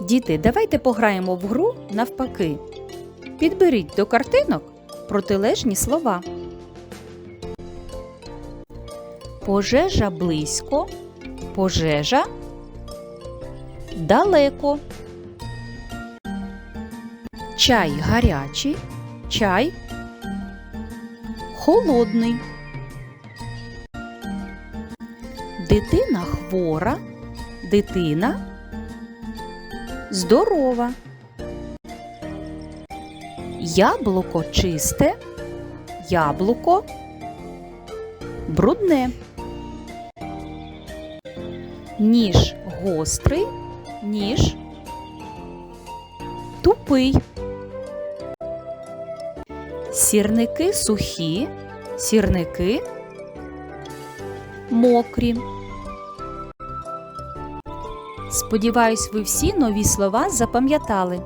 Діти, давайте пограємо в гру навпаки. Підберіть до картинок протилежні слова. Пожежа близько, пожежа далеко. Чай гарячий, чай холодний. Дитина хвора, дитина здорова. Яблуко чисте, яблуко брудне. Ніж гострий, ніж тупий. Сірники сухі, сірники мокрі. Сподіваюсь, ви всі нові слова запам'ятали.